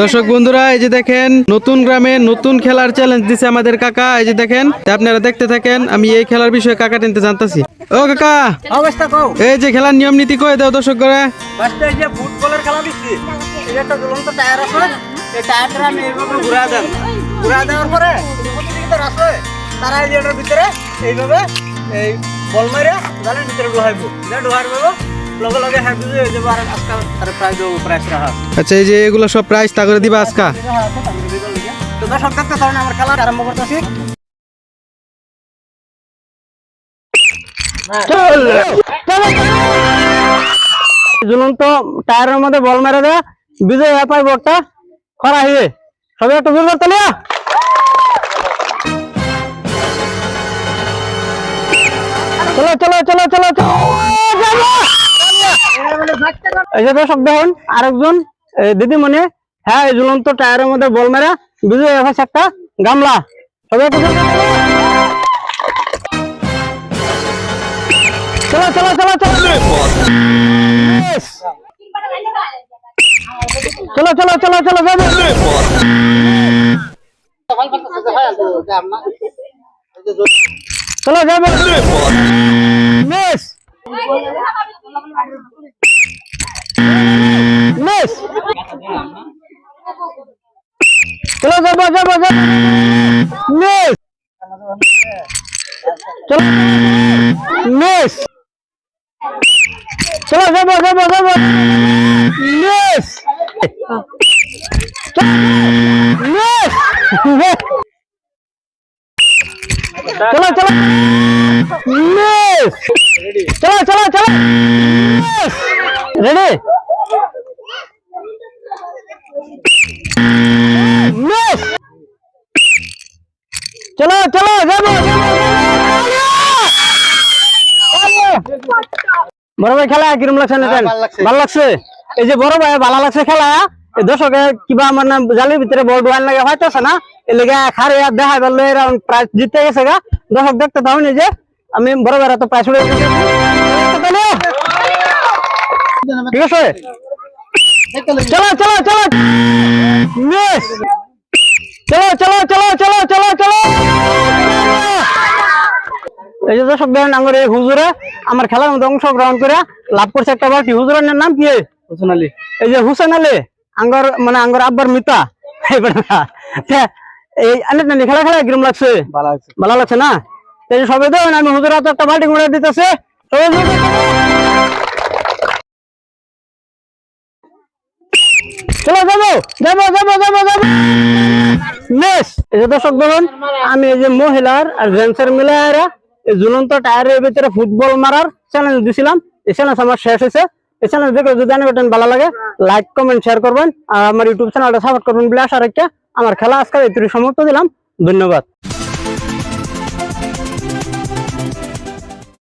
দর্শক বন্ধুরা এই যে দেখেন নতুন গ্রামে নতুন খেলার চ্যালেঞ্জ দিছে আমাদের কাকা। এই যে দেখেন আপনারা দেখতে থাকেন আমি এই খেলার বিষয়ে কাকা টেনতে জানতাছি। ও কাকা অবস্থা কও। এই যে খেলার নিয়ম নীতি কয়ে দাও দর্শক করে ফার্স্টে যে ফুটবলের খেলা এই যে একটা ঝুলন্ত টায়ার আছে এই টায়ারটা আমি এইভাবে ঘুরা দেন। ঘুরা দেওয়ার পরে প্রতিযোগিতা আছে তারা এই যে এটার ভিতরে এইভাবে এই বল মারে জালের ভিতরে যে ঢুকার দেবো লগে লগে হয়ে যাব আর আজকাল তার প্রাইজ দেবো প্রাইজ রাখা আচ্ছা এই যে এগুলো সব প্রাইস তা করে দিবা আজকা? তো দর্শক দেখতে পারেন আমার খেলা আরম্ভ করতেছি। ঝুলন্ত টায়ারের মধ্যে বল মেরে দেয় বিজয় হয়ে বটটা খরা হয়ে সবাই একটু জোর করতে লিয়া। চলো চলো চলো চলো চলো। এই যে দর্শক দেখুন, আরেকজন দিদিমণি হ্যাঁ এই ঝুলন্ত টায়ারের মধ্যে বল মেরে হয়ে গেছে একটা গামলা। সবাই। চলো চলো চলো চলো! চলো চলো চলো চলো যাব চলো, যাব। মিস মিস চলো যাব যাব যাব মিস চলো মিস চলো যাব যাব যাব মিস মিস চলো চলো মিস চলো চলো চলো রেডি মিস চলো চলো যাব বড় ভাই খেলা কিরম লাগছে না ভালো লাগছে এই যে বড় ভাই ভালো লাগছে খেলা এই দর্শকে কিবা আমার নাম জালির ভিতরে বড় ডোয়ান লাগে হয়তো না এই লেগে খারে আর দেখা গেল এরা প্রাইজ জিতে গেছে গা দর্শক দেখতে পাও নি যে আমি বড় ভাইরা তো প্রাইজ উড়ে দিয়েছি। ঠিক আছে? চলো চলো চলো। চলো চলো চলো চলো চলো চলো। এই যে আঙ্গর এই হুজুরে আমার খেলার মধ্যে অংশগ্রহণ করে লাভ করছে একটা বাড়তি হুজুরের নাম কি? হুসেন আলী। এই যে হুসেন আলী আঙ্গর মানে আঙ্গর আব্বার মিতা। এই বেটা। অনেক নানি খেলা খেলা কিরম লাগছে? ভালো লাগছে। না? এই যে সবাই দেবেন আমি হুজুর হাতে একটা বাল্টি ঘুরে দিতেছে। চলো, যাব যাব যাব যাব যাব। দর্শক দেখুন আমি এই যে মহিলার আর জেন্টসের মিলাইরা এই ঝুলন্ত টায়ারের ভিতরে ফুটবল মারার চ্যালেঞ্জ দিছিলাম। এই চ্যালেঞ্জ আমার শেষ হয়েছে। এই চ্যালেঞ্জ দেখে যদি জানি বেটেন ভালো লাগে লাইক কমেন্ট শেয়ার করবেন। আর আমার ইউটিউব চ্যানেলটা সাপোর্ট করবেন বলে আশা রাখা, আমার খেলা আজকে এই সমাপ্ত দিলাম। ধন্যবাদ।